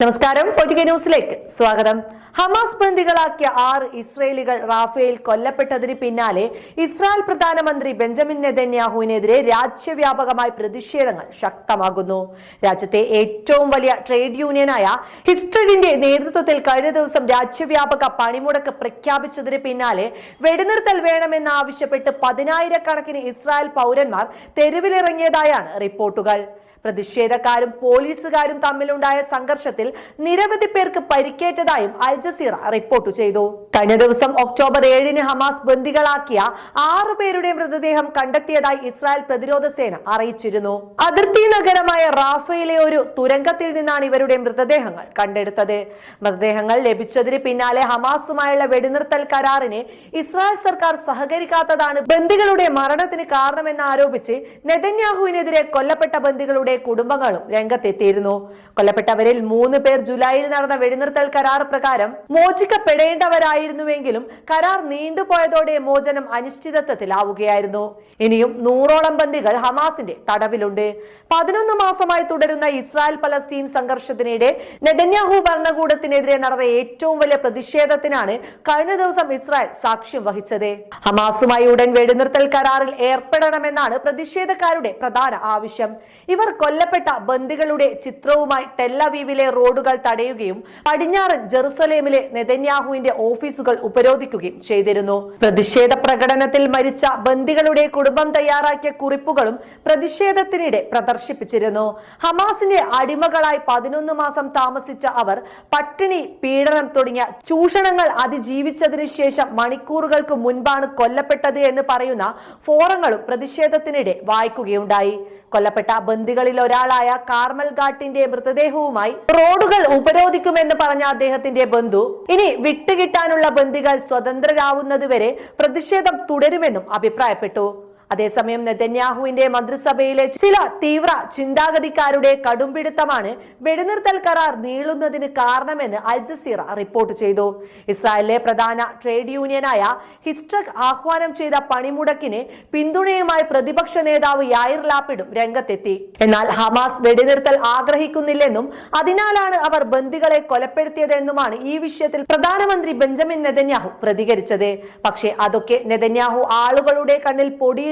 നമസ്കാരം. ന്യൂസിലേക്ക് സ്വാഗതം. ഹമാസ് ബന്ദികളാക്കിയ ആറ് ഇസ്രയേലികൾ റാഫേൽ കൊല്ലപ്പെട്ടതിന് പിന്നാലെ ഇസ്രായേൽ പ്രധാനമന്ത്രി ബെഞ്ചമിൻ നെതന്യാഹുവിനെതിരെ രാജ്യവ്യാപകമായി പ്രതിഷേധങ്ങൾ ശക്തമാകുന്നു. രാജ്യത്തെ ഏറ്റവും വലിയ ട്രേഡ് യൂണിയനായ ഹിസ്റ്ററിന്റെ നേതൃത്വത്തിൽ കഴിഞ്ഞ ദിവസം രാജ്യവ്യാപക പണിമുടക്ക് പ്രഖ്യാപിച്ചതിന് പിന്നാലെ വെടിനിർത്തൽ വേണമെന്നാവശ്യപ്പെട്ട് പതിനായിരക്കണക്കിന് ഇസ്രായേൽ പൗരന്മാർ തെരുവിലിറങ്ങിയതായാണ് റിപ്പോർട്ടുകൾ. പ്രതിഷേധക്കാരും പോലീസുകാരും തമ്മിലുണ്ടായ സംഘർഷത്തിൽ നിരവധി പേർക്ക് പരിക്കേറ്റതായും അൽ ജസീറ റിപ്പോർട്ട് ചെയ്തു. കഴിഞ്ഞ ദിവസം ഒക്ടോബർ ഏഴിന് ഹമാസ് ബന്ദികളാക്കിയ ആറു പേരുടെ മൃതദേഹം കണ്ടെത്തിയതായി ഇസ്രായേൽ പ്രതിരോധ സേന അറിയിച്ചിരുന്നു. അതിർത്തി നഗരമായ റാഫയിലെ ഒരു തുരങ്കത്തിൽ നിന്നാണ് ഇവരുടെ മൃതദേഹങ്ങൾ കണ്ടെടുത്തത്. മൃതദേഹങ്ങൾ ലഭിച്ചതിന് പിന്നാലെ ഹമാസുമായുള്ള വെടിനിർത്തൽ കരാറിന് ഇസ്രായേൽ സർക്കാർ സഹകരിക്കാത്തതാണ് ബന്ദികളുടെ മരണത്തിന് കാരണമെന്ന് ആരോപിച്ച് നെതന്യാഹുവിനെതിരെ കൊല്ലപ്പെട്ട ബന്ദികളുടെ കുടുംബങ്ങളും രംഗത്തെത്തിയിരുന്നു. കൊല്ലപ്പെട്ടവരിൽ മൂന്ന് പേർ ജൂലൈയിൽ നടന്ന വെടിനിർത്തൽ കരാർ പ്രകാരം മോചിക്കപ്പെടേണ്ടവരായിരുന്നുവെങ്കിലും കരാർ നീണ്ടുപോയതോടെ മോചനം അനിശ്ചിതത്വത്തിലാവുകയായിരുന്നു. ഇനിയും നൂറോളം ബന്ദികൾ ഹമാസിന്റെ തടവിലുണ്ട്. പതിനൊന്ന് മാസമായി തുടരുന്ന ഇസ്രായേൽ പലസ്തീൻ സംഘർഷത്തിനിടെ നെതന്യാഹു ഭരണകൂടത്തിനെതിരെ നടന്ന ഏറ്റവും വലിയ പ്രതിഷേധത്തിനാണ് കഴിഞ്ഞ ദിവസം ഇസ്രായേൽ സാക്ഷ്യം വഹിച്ചത്. ഹമാസുമായി ഉടൻ വെടിനിർത്തൽ കരാറിൽ ഏർപ്പെടണമെന്നാണ് പ്രതിഷേധക്കാരുടെ പ്രധാന ആവശ്യം. ഇവർ കൊല്ലപ്പെട്ട ബന്ദികളുടെ ചിത്രവുമായി ടെല്ലവീവിലെ റോഡുകൾ തടയുകയും പടിഞ്ഞാറൻ ജെറുസലേമിലെ നെതന്യാഹുവിന്റെ ഓഫീസുകൾ ഉപരോധിക്കുകയും ചെയ്തിരുന്നു. പ്രതിഷേധ പ്രകടനത്തിൽ മരിച്ച ബന്ദികളുടെ കുടുംബം തയ്യാറാക്കിയ കുറിപ്പുകളും പ്രതിഷേധത്തിനിടെ പ്രദർശിപ്പിച്ചിരുന്നു. ഹമാസിന്റെ അടിമകളായി പതിനൊന്ന് മാസം താമസിച്ച അവർ പട്ടിണി പീഡനം തുടങ്ങിയ ചൂഷണങ്ങൾ അതിജീവിച്ചതിനു ശേഷം മണിക്കൂറുകൾക്ക് മുൻപാണ് കൊല്ലപ്പെട്ടത് എന്ന് പറയുന്ന ഫോറങ്ങളും പ്രതിഷേധത്തിനിടെ വായിക്കുകയുണ്ടായി. കൊല്ലപ്പെട്ട ബന്ദികളിൽ ഒരാളായ കാർമൽ ഘാട്ടിന്റെ മൃതദേഹവുമായി റോഡുകൾ ഉപരോധിക്കുമെന്ന് പറഞ്ഞ അദ്ദേഹത്തിന്റെ ബന്ധു. ഇനി വിട്ടുകിട്ടാനുള്ള ബന്ദികൾ സ്വതന്ത്രരാവുന്നതുവരെ പ്രതിഷേധം തുടരുമെന്നും അഭിപ്രായപ്പെട്ടു. അതേസമയം നെതന്യാഹുവിന്റെ മന്ത്രിസഭയിലെ ചില തീവ്ര ചിന്താഗതിക്കാരുടെ കടുംപിടുത്തമാണ് വെടിനിർത്തൽ കരാർ നീളുന്നതിന് കാരണമെന്ന് അൽ ജസീറ റിപ്പോർട്ട് ചെയ്തു. ഇസ്രായേലിലെ പ്രധാന ട്രേഡ് യൂണിയനായ ഹിസ്ട്രക് ആഹ്വാനം ചെയ്ത പണിമുടക്കിന് പിന്തുണയുമായി പ്രതിപക്ഷ നേതാവ് യായിർ ലാപ്പിഡും രംഗത്തെത്തി. എന്നാൽ ഹമാസ് വെടിനിർത്തൽ ആഗ്രഹിക്കുന്നില്ലെന്നും അതിനാലാണ് അവർ ബന്ദികളെ കൊലപ്പെടുത്തിയതെന്നുമാണ് ഈ വിഷയത്തിൽ പ്രധാനമന്ത്രി ബെഞ്ചമിൻ നെതന്യാഹു പ്രതികരിച്ചത്. പക്ഷേ അതൊക്കെ നെതന്യാഹു ആളുകളുടെ കണ്ണിൽ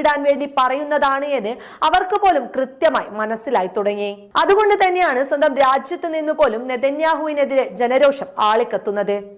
പൊടിയിടാൻ വേണ്ടി പറയുന്നതാണ് എന്ന് അവർക്ക് പോലും കൃത്യമായി മനസ്സിലായി തുടങ്ങി. അതുകൊണ്ട് തന്നെയാണ് സ്വന്തം രാജ്യത്ത് നിന്ന് പോലും നെതന്യാഹുവിനെതിരെ ജനരോഷം ആളിക്കത്തുന്നത്.